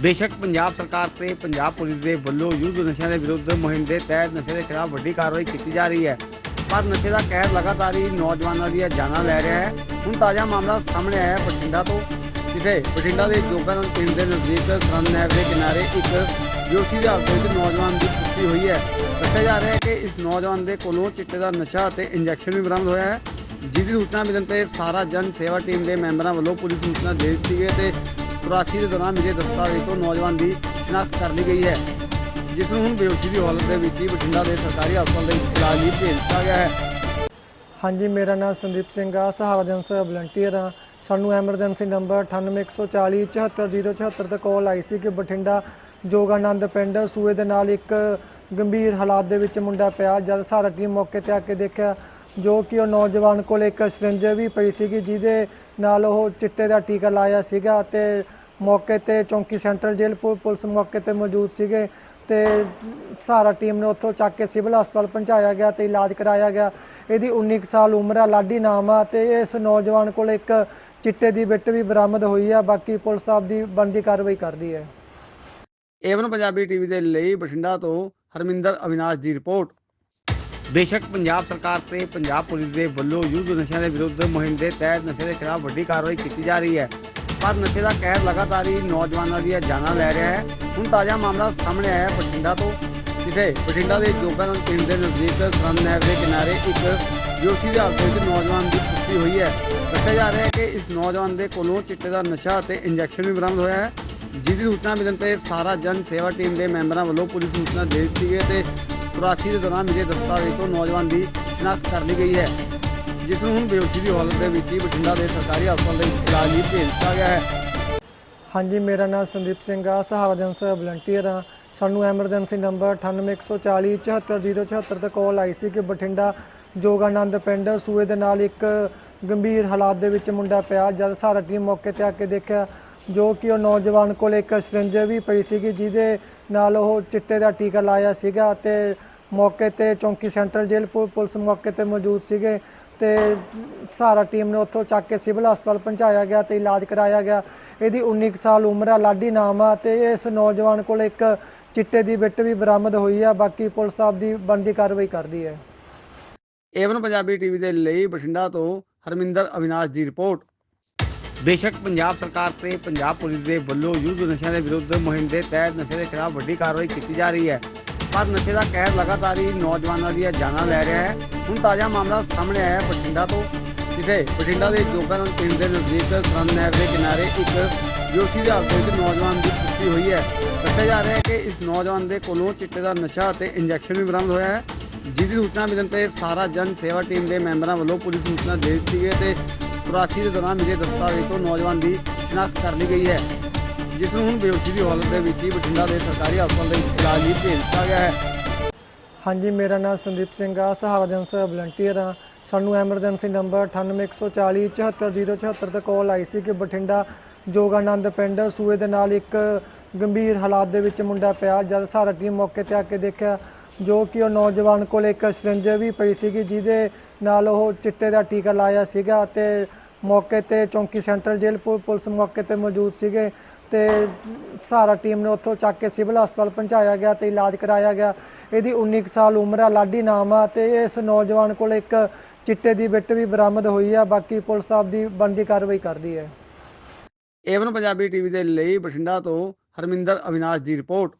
ਬੇਸ਼ੱਕ ਪੰਜਾਬ ਸਰਕਾਰ ਤੇ ਪੰਜਾਬ ਪੁਲਿਸ ਦੇ ਵੱਲੋਂ ਯੁੱਧ ਨਸ਼ਿਆਂ ਦੇ ਵਿਰੁੱਧ ਮੁਹਿੰਮ ਦੇ ਤਹਿਤ ਨਸ਼ੇ ਦੇ ਖਿਲਾਫ ਵੱਡੀ ਕਾਰਵਾਈ ਕੀਤੀ ਜਾ ਰਹੀ ਹੈ। ਪਰ ਨਸ਼ੇ ਦਾ ਕਹਿਰ ਲਗਾਤਾਰ ਹੀ ਨੌਜਵਾਨਾਂ ਦੀਆਂ ਜਾਨਾਂ ਲੈ ਰਿਹਾ ਹੈ। ਹੁਣ ਤਾਜ਼ਾ ਮਾਮਲਾ ਸਾਹਮਣੇ ਆਇਆ ਹੈ ਬਠਿੰਡਾ ਤੋਂ। ਜਿੱਥੇ ਬਠਿੰਡਾ ਦੇ ਜੋਗਾਨੰਦ ਪਿੰਡ ਦੇ ਨਜ਼ਦੀਕ ਸਰੰਦ ਨਹਿਰ ਦੇ ਕਿਨਾਰੇ ਇੱਕ ਬੇਹੋਸ਼ੀ ਦੀ ਹਾਲਤ ਵਿੱਚ ਨੌਜਵਾਨ ਦੀ ਪੁਸ਼ਟੀ ਹੋਈ ਹੈ। ਦੱਸਿਆ ਜਾ ਰਿਹਾ ਹੈ ਕਿ ਇਸ ਨੌਜਵਾਨ ਦੇ ਕੋਲੋਂ ਚਿੱਟੇ ਦਾ ਨਸ਼ਾ ਅਤੇ ਇੰਜੈਕਸ਼ਨ ਵੀ ਬਰਾਮਦ ਹੋਇਆ ਹੈ। ਜਿਸ ਦੀ ਸੂਚਨਾ ਮਿਲਣ ਤੇ ਸਾਰਾ ਜਨ ਸੇਵਾ ਟੀਮ ਦੇ ਮੈਂਬਰਾਂ ਵੱਲੋਂ ਪੁਲਿਸ ਸੂਚਨਾ ਦੇ ਦਿੱਤੀ ਗਈ ਤੇ ਤਲਾਸ਼ੀ ਦੇ ਦੌਰਾਨ ਮਿਲੇ ਦਸਤਾਵੇਜ਼ ਤੋਂ ਨੌਜਵਾਨ ਦੀ ਸ਼ਨਾਖਤ ਕਰ ਲਈ ਗਈ ਹੈ, ਜਿਸ ਨੂੰ ਹੁਣ ਬੇਹੋਸ਼ੀ ਦੀ ਹਾਲਤ ਦੇ ਵਿੱਚ ਹੀ ਬਠਿੰਡਾ ਦੇ ਸਰਕਾਰੀ ਹਸਪਤਾਲ ਦੇ ਇਲਾਜ ਲਈ ਭੇਜ ਦਿੱਤਾ ਗਿਆ ਹੈ। ਹਾਂਜੀ, ਮੇਰਾ ਨਾਮ ਸੰਦੀਪ ਸਿੰਘ ਆ, ਸਹਾਰਾ ਜਨਸ ਵਲੰਟੀਅਰ ਆ। ਸਾਨੂੰ ਐਮਰਜੈਂਸੀ ਨੰਬਰ 98140 74074 ਤੇ ਕਾਲ ਆਈ ਸੀ ਕਿ ਬਠਿੰਡਾ ਜੋਗਾਨੰਦ ਪਿੰਡ ਸੂਏ ਦੇ ਨਾਲ ਇੱਕ ਗੰਭੀਰ ਹਾਲਾਤ ਦੇ ਵਿੱਚ ਮੁੰਡਾ ਪਿਆ। ਜਦ ਸਾਰਾ ਟੀਮ ਮੌਕੇ ਤੇ ਆ ਕੇ ਦੇਖਿਆ, ਜੋ ਕਿ ਉਹ ਨੌਜਵਾਨ ਕੋਲ ਇੱਕ ਸਿਰਿੰਜ ਵੀ ਪਈ ਸੀਗੀ, ਜਿਹਦੇ ਨਾਲ ਉਹ ਚਿੱਟੇ ਦਾ ਟੀਕਾ ਲਾਇਆ ਸੀਗਾ ਤੇ ਮੌਕੇ ਤੇ ਚੌਂਕੀ ਸੈਂਟਰਲ ਜੇਲ੍ਹ ਪੁ- ਪੁਲਿਸ ਮੌਕੇ ਤੇ ਮੌਜੂਦ ਸੀਗੇ ਤੇ ਸਾਰਾ ਟੀਮ ਨੇ ਉੱਥੋਂ ਚੱਕ ਕੇ ਸਿਵਲ ਹਸਪਤਾਲ ਪਹੁੰਚਾਇਆ ਗਿਆ ਤੇ ਇਲਾਜ ਕਰਾਇਆ ਗਿਆ। ਇਹਦੀ 19 ਕੁ ਸਾਲ ਉਮਰ ਆ, ਲਾਡੀ ਨਾਮ ਆ ਤੇ ਇਸ ਨੌਜਵਾਨ ਕੋਲ ਇੱਕ ਚਿੱਟੇ ਦੀ ਬਿੱਟ ਵੀ ਬਰਾਮਦ ਹੋਈ ਆ, ਬਾਕੀ ਪੁਲਿਸ ਆਪਦੀ ਬਣਦੀ ਕਾਰਵਾਈ ਕਰ ਰਹੀ ਹੈ। ਏਵਨ ਪੰਜਾਬੀ ਟੀਵੀ ਦੇ ਲਈ ਬਠਿੰਡਾ ਤੋਂ ਹਰਮਿੰਦਰ ਅਵਿਨਾਸ਼ ਦੀ ਰਿਪੋਰਟ। ਬੇਸ਼ੱਕ ਪੰਜਾਬ ਸਰਕਾਰ ਤੇ ਪੰਜਾਬ ਪੁਲਿਸ ਦੇ ਵੱਲੋਂ ਯੁੱਧ ਨਸ਼ਿਆਂ ਦੇ ਵਿਰੁੱਧ ਮੁਹਿੰਮ ਦੇ ਤਹਿਤ ਨਸ਼ੇ ਦੇ ਖਿਲਾਫ ਵੱਡੀ ਕਾਰਵਾਈ ਕੀਤੀ ਜਾ ਰਹੀ ਹੈ। ਪਰ ਨਸ਼ੇ ਦਾ ਕਹਿਰ ਲਗਾਤਾਰ ਹੀ ਨੌਜਵਾਨਾਂ ਦੀਆਂ ਜਾਨਾਂ ਲੈ ਰਿਹਾ ਹੈ। ਹੁਣ ਤਾਜ਼ਾ ਮਾਮਲਾ ਸਾਹਮਣੇ ਆਇਆ ਬਠਿੰਡਾ ਤੋਂ। ਜਿੱਥੇ ਬਠਿੰਡਾ ਦੇ ਜੋਗਾਨੰਦ ਪਿੰਡ ਦੇ ਨਜ਼ਦੀਕ ਸਰੰਦ ਨਹਿਰ ਦੇ ਕਿਨਾਰੇ ਇੱਕ ਬੇਹੋਸ਼ੀ ਦੀ ਹਾਲਤ ਵਿੱਚ ਨੌਜਵਾਨ ਦੀ ਪੁਸ਼ਟੀ ਹੋਈ ਹੈ। ਦੱਸਿਆ ਜਾ ਰਿਹਾ ਹੈ ਕਿ ਇਸ ਨੌਜਵਾਨ ਦੇ ਕੋਲੋਂ ਚਿੱਟੇ ਦਾ ਨਸ਼ਾ ਅਤੇ ਇੰਜੈਕਸ਼ਨ ਵੀ ਬਰਾਮਦ ਹੋਇਆ ਹੈ। ਜਿਸ ਦੀ ਸੂਚਨਾ ਮਿਲਣ ਤੇ ਸਾਰਾ ਜਨ ਸੇਵਾ ਟੀਮ ਦੇ ਮੈਂਬਰਾਂ ਵੱਲੋਂ ਪੁਲਿਸ ਸੂਚਨਾ ਦੇ ਦਿੱਤੀ ਗਈ ਤੇ ਤਲਾਸ਼ੀ ਦੇ ਦੌਰਾਨ ਮਿਲੇ ਦਸਤਾਵੇਜ਼ ਤੋਂ ਨੌਜਵਾਨ ਦੀ ਸ਼ਨਾਖਤ ਕਰ ਲਈ ਗਈ ਹੈ। ਜਿਸ ਨੂੰ ਹੁਣ ਬੇਹੋਸ਼ੀ ਦੀ ਹਾਲਤ ਦੇ ਵਿੱਚ ਹੀ ਬਠਿੰਡਾ ਦੇ ਸਰਕਾਰੀ ਹਸਪਤਾਲ ਦੇ ਇਲਾਜ ਲਈ ਭੇਜ ਦਿੱਤਾ ਗਿਆ ਹੈ। ਹਾਂਜੀ, ਮੇਰਾ ਨਾਮ ਸੰਦੀਪ ਸਿੰਘ ਆ, ਸਹਾਰਾ ਜਨਸ ਵਲੰਟੀਅਰ ਆ। ਸਾਨੂੰ ਐਮਰਜੈਂਸੀ ਨੰਬਰ 98140 74074 ਤੇ ਕਾਲ ਆਈ ਸੀ ਕਿ ਬਠਿੰਡਾ ਜੋਗਾਨੰਦ ਪਿੰਡ ਸੂਏ ਦੇ ਨਾਲ ਇੱਕ ਗੰਭੀਰ ਹਾਲਾਤ ਦੇ ਵਿੱਚ ਮੁੰਡਾ ਪਿਆ। ਜਦ ਸਾਰਾ ਟੀਮ ਮੌਕੇ ਤੇ ਆ ਕੇ ਦੇਖਿਆ, ਜੋ ਕਿ ਉਹ ਨੌਜਵਾਨ ਕੋਲ ਇੱਕ ਸਿਰਿੰਜ ਵੀ ਪਈ ਸੀਗੀ, ਜਿਹਦੇ ਨਾਲ ਉਹ ਚਿੱਟੇ ਦਾ ਟੀਕਾ ਲਾਇਆ ਸੀਗਾ ਤੇ ਮੌਕੇ ਤੇ ਚੌਂਕੀ ਸੈਂਟਰਲ ਜੇਲ੍ਹ ਪੁ- ਪੁਲਿਸ ਮੌਕੇ ਤੇ ਮੌਜੂਦ ਸੀਗੇ ਤੇ ਸਾਰਾ ਟੀਮ ਨੇ ਉੱਥੋਂ ਚੱਕ ਕੇ ਸਿਵਲ ਹਸਪਤਾਲ ਪਹੁੰਚਾਇਆ ਗਿਆ ਤੇ ਇਲਾਜ ਕਰਾਇਆ ਗਿਆ। ਇਹਦੀ 19 ਕੁ ਸਾਲ ਉਮਰ ਆ, ਲਾਡੀ ਨਾਮ ਆ ਤੇ ਇਸ ਨੌਜਵਾਨ ਕੋਲ ਇੱਕ ਚਿੱਟੇ ਦੀ ਬਿੱਟ ਵੀ ਬਰਾਮਦ ਹੋਈ ਆ, ਬਾਕੀ ਪੁਲਿਸ ਆਪ ਦੀ ਬਣਦੀ ਕਾਰਵਾਈ ਕਰਦੀ ਹੈ। ਏਵਨ ਪੰਜਾਬੀ ਟੀਵੀ ਦੇ ਲਈ ਬਠਿੰਡਾ ਤੋਂ ਹਰਮਿੰਦਰ ਅਵਿਨਾਸ਼ ਦੀ ਰਿਪੋਰਟ। ਬੇਸ਼ੱਕ ਪੰਜਾਬ ਸਰਕਾਰ ਤੇ ਪੰਜਾਬ ਪੁਲਿਸ ਦੇ ਵੱਲੋਂ ਯੁੱਧ ਨਸ਼ਿਆਂ ਦੇ ਵਿਰੁੱਧ ਮੁਹਿੰਮ ਦੇ ਤਹਿਤ ਨਸ਼ੇ ਦੇ ਖਿਲਾਫ ਵੱਡੀ ਕਾਰਵਾਈ ਕੀਤੀ ਜਾ ਰਹੀ ਹੈ। ਪਰ ਨਸ਼ੇ ਦਾ ਕਹਿਰ ਲਗਾਤਾਰ ਹੀ ਨੌਜਵਾਨਾਂ ਦੀਆਂ ਜਾਨਾਂ ਲੈ ਰਿਹਾ ਹੈ। ਹੁਣ ਤਾਜ਼ਾ ਮਾਮਲਾ ਸਾਹਮਣੇ ਆਇਆ ਬਠਿੰਡਾ ਤੋਂ। ਜਿੱਥੇ ਬਠਿੰਡਾ ਦੇ ਜੋਗਾਨੰਦ ਪਿੰਡ ਦੇ ਨਜ਼ਦੀਕ ਸਰੰਦ ਨਹਿਰ ਦੇ ਕਿਨਾਰੇ ਇੱਕ ਬੇਹੋਸ਼ੀ ਦੀ ਹਾਲਤ ਵਿੱਚ ਨੌਜਵਾਨ ਦੀ ਪੁਸ਼ਟੀ ਹੋਈ ਹੈ। ਦੱਸਿਆ ਜਾ ਰਿਹਾ ਹੈ ਕਿ ਇਸ ਨੌਜਵਾਨ ਦੇ ਕੋਲੋਂ ਚਿੱਟੇ ਦਾ ਨਸ਼ਾ ਅਤੇ ਇੰਜੈਕਸ਼ਨ ਵੀ ਬਰਾਮਦ ਹੋਇਆ ਹੈ। ਜਿਸ ਦੀ ਸੂਚਨਾ ਮਿਲਣ ਤੇ ਸਾਰਾ ਜਨ ਸੇਵਾ ਟੀਮ ਦੇ ਮੈਂਬਰਾਂ ਵੱਲੋਂ ਪੁਲਿਸ ਸੂਚਨਾ ਦੇ ਦਿੱਤੀ ਗਈ ਤੇ ਤਲਾਸ਼ੀ ਦੇ ਦੌਰਾਨ ਮਿਲੇ ਦਸਤਾਵੇਜ਼ ਤੋਂ ਨੌਜਵਾਨ ਦੀ ਸ਼ਨਾਖਤ ਕਰ ਲਈ ਗਈ ਹੈ। ਜਿਸ ਨੂੰ ਹੁਣ ਬੇਹੋਸ਼ੀ ਦੀ ਹਾਲਤ ਦੇ ਵਿੱਚ ਹੀ ਬਠਿੰਡਾ ਦੇ ਸਰਕਾਰੀ ਹਸਪਤਾਲ ਦੇ ਇਲਾਜ ਲਈ ਭੇਜ ਦਿੱਤਾ ਗਿਆ ਹੈ। ਹਾਂਜੀ, ਮੇਰਾ ਨਾਮ ਸੰਦੀਪ ਸਿੰਘ ਆ, ਸਹਾਰਾ ਜਨਸ ਵਲੰਟੀਅਰ ਆ। ਸਾਨੂੰ ਐਮਰਜੈਂਸੀ ਨੰਬਰ 98140 74074 ਤੇ ਕਾਲ ਆਈ ਸੀ ਕਿ ਬਠਿੰਡਾ ਜੋਗਾਨੰਦ ਪਿੰਡ ਸੂਏ ਦੇ ਨਾਲ ਇੱਕ ਗੰਭੀਰ ਹਾਲਾਤ ਦੇ ਵਿੱਚ ਮੁੰਡਾ ਪਿਆ। ਜਦ ਸਾਰਾ ਟੀਮ ਮੌਕੇ ਤੇ ਆ ਕੇ ਦੇਖਿਆ, ਜੋ ਕਿ ਉਹ ਨੌਜਵਾਨ ਕੋਲ ਇੱਕ ਸਿਰਿੰਜ ਵੀ ਪਈ ਸੀਗੀ, ਜਿਹਦੇ ਨਾਲ ਉਹ ਚਿੱਟੇ ਦਾ ਟੀਕਾ ਲਾਇਆ ਸੀਗਾ ਤੇ ਮੌਕੇ ਤੇ ਚੌਂਕੀ ਸੈਂਟਰਲ ਜੇਲ੍ਹ ਪੁ- ਪੁਲਿਸ ਮੌਕੇ ਤੇ ਮੌਜੂਦ ਸੀਗੇ। ਤੇ ਸਾਰਾ ਟੀਮ ਨੇ ਉੱਥੋਂ ਚੱਕ ਕੇ ਸਿਵਲ ਹਸਪਤਾਲ ਪਹੁੰਚਾਇਆ ਗਿਆ ਤੇ ਇਲਾਜ ਕਰਾਇਆ ਗਿਆ। ਇਹਦੀ 19 ਕੁ ਸਾਲ ਉਮਰ ਆ, ਲਾਡੀ ਨਾਮ ਆ ਤੇ ਇਸ ਨੌਜਵਾਨ ਕੋਲ ਇੱਕ ਚਿੱਟੇ ਦੀ ਬਿੱਟ ਵੀ ਬਰਾਮਦ ਹੋਈ ਆ, ਬਾਕੀ ਪੁਲਿਸ ਆਪ ਦੀ ਬਣਦੀ ਕਾਰਵਾਈ ਕਰ ਰਹੀ ਹੈ। ਏਵਨ ਪੰਜਾਬੀ ਟੀਵੀ ਦੇ ਲਈ ਬਠਿੰਡਾ ਤੋਂ ਹਰਮਿੰਦਰ ਅਵਿਨਾਸ਼ ਦੀ ਰਿਪੋਰਟ।